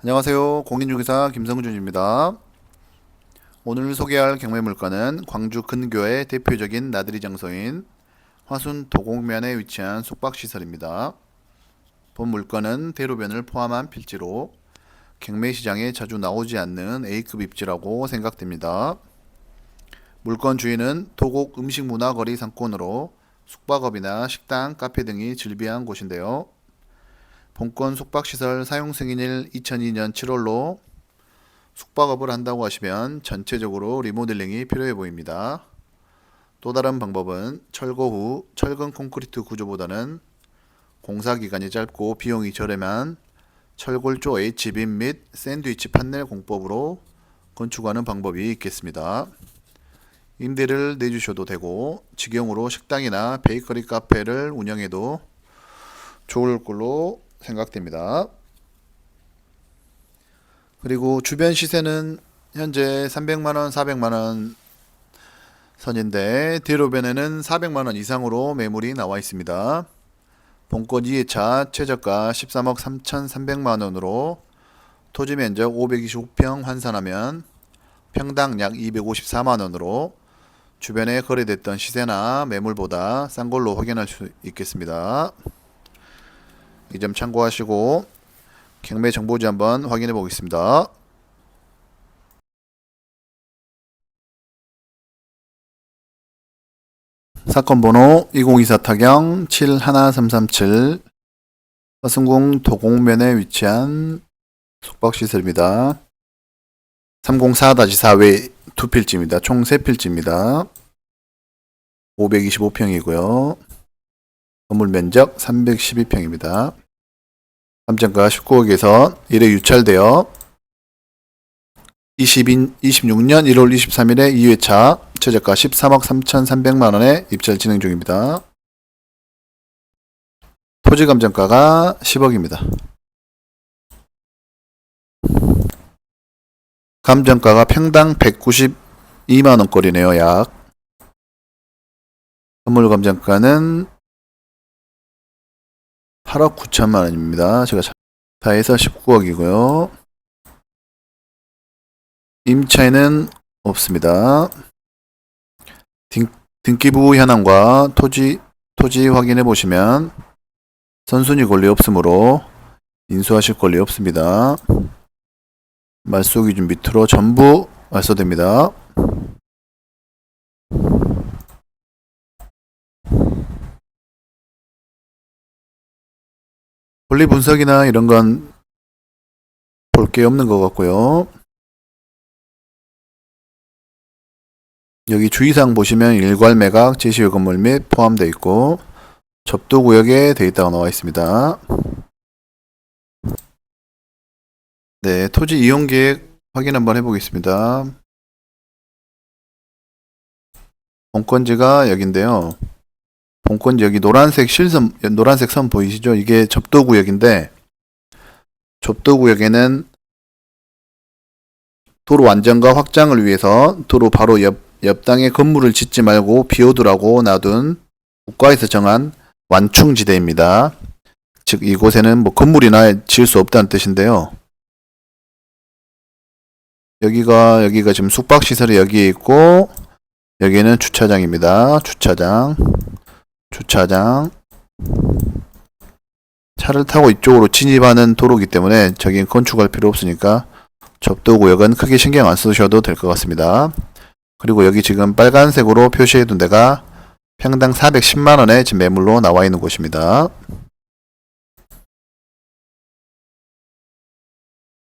안녕하세요. 공인중개사 김성준입니다. 오늘 소개할 경매 물건은 광주 근교의 대표적인 나들이 장소인 화순 도곡면에 위치한 숙박시설입니다. 본 물건은 대로변을 포함한 필지로 경매 시장에 자주 나오지 않는 A급 입지라고 생각됩니다. 물건 주인은 도곡 음식문화거리 상권으로 숙박업이나 식당, 카페 등이 즐비한 곳인데요. 본건 숙박시설 사용 승인일 2002년 7월로 숙박업을 한다고 하시면 전체적으로 리모델링이 필요해 보입니다. 또 다른 방법은 철거 후 철근 콘크리트 구조보다는 공사 기간이 짧고 비용이 저렴한 철골조 H빔 및 샌드위치 판넬 공법으로 건축하는 방법이 있겠습니다. 임대를 내주셔도 되고 직영으로 식당이나 베이커리 카페를 운영해도 좋을 걸로 생각됩니다. 그리고 주변 시세는 현재 300만원, 400만원 선인데 대로변에는 400만원 이상으로 매물이 나와 있습니다. 본권 2회차 최저가 13억 3,300만원으로 토지 면적 525평 환산하면 평당 약 254만원으로 주변에 거래됐던 시세나 매물보다 싼 걸로 확인할 수 있겠습니다. 이 점 참고하시고 경매 정보지 한번 확인해 보겠습니다. 사건 번호 2024 타경 71337 화승궁 도곡면에 위치한 숙박시설입니다. 304-4외 두 필지입니다. 총세 필지입니다. 525평이고요. 건물 면적 312평입니다. 감정가 19억에서 1회 유찰되어 20인, 26년 1월 23일에 2회차 최저가 13억 3,300만원에 입찰 진행 중입니다. 토지 감정가가 10억입니다. 감정가가 평당 192만원꼴이네요, 약. 건물 감정가는 8억 9천만 원입니다. 제가 다 해서 19억이고요. 임차인은 없습니다. 등, 등기부 현황과 토지 토지 확인해 보시면 선순위 권리 없으므로 인수하실 권리 없습니다. 말소 기준 밑으로 전부 말소됩니다. 권리 분석이나 이런 건 볼 게 없는 것 같고요. 여기 주의사항 보시면 일괄 매각 제시의 건물 및 포함되어 있고 접도 구역에 되어 있다고 나와 있습니다. 네, 토지 이용 계획 확인 한번 해보겠습니다. 본건지가 여긴데요. 본건지 여기 노란색 실선, 노란색 선 보이시죠? 이게 접도 구역인데 접도 구역에는 도로 안전과 확장을 위해서 도로 바로 옆, 옆당에 건물을 짓지 말고 비워두라고 놔둔 국가에서 정한 완충지대입니다. 즉 이곳에는 뭐 건물이나 지을 수 없다는 뜻인데요. 여기가 여기가 지금 숙박 시설이 여기에 있고 여기는 주차장입니다. 주차장, 주차장. 차를 타고 이쪽으로 진입하는 도로기 때문에 저긴 건축할 필요 없으니까 접도 구역은 크게 신경 안 쓰셔도 될 것 같습니다. 그리고 여기 지금 빨간색으로 표시해 둔 데가 평당 410만 원에 지금 매물로 나와 있는 곳입니다.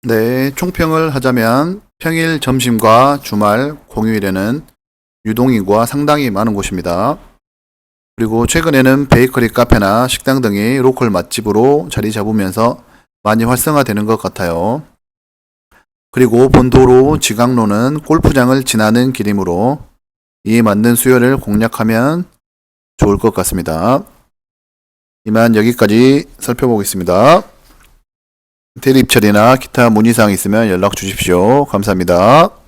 네, 총평을 하자면 평일 점심과 주말 공휴일에는 유동인구가 상당히 많은 곳입니다. 그리고 최근에는 베이커리 카페나 식당 등이 로컬 맛집으로 자리 잡으면서 많이 활성화되는 것 같아요. 그리고 본도로 지강로는 골프장을 지나는 길이므로 이에 맞는 수요를 공략하면 좋을 것 같습니다. 이만 여기까지 살펴보겠습니다. 대리입찰이나 기타 문의사항 있으면 연락 주십시오. 감사합니다.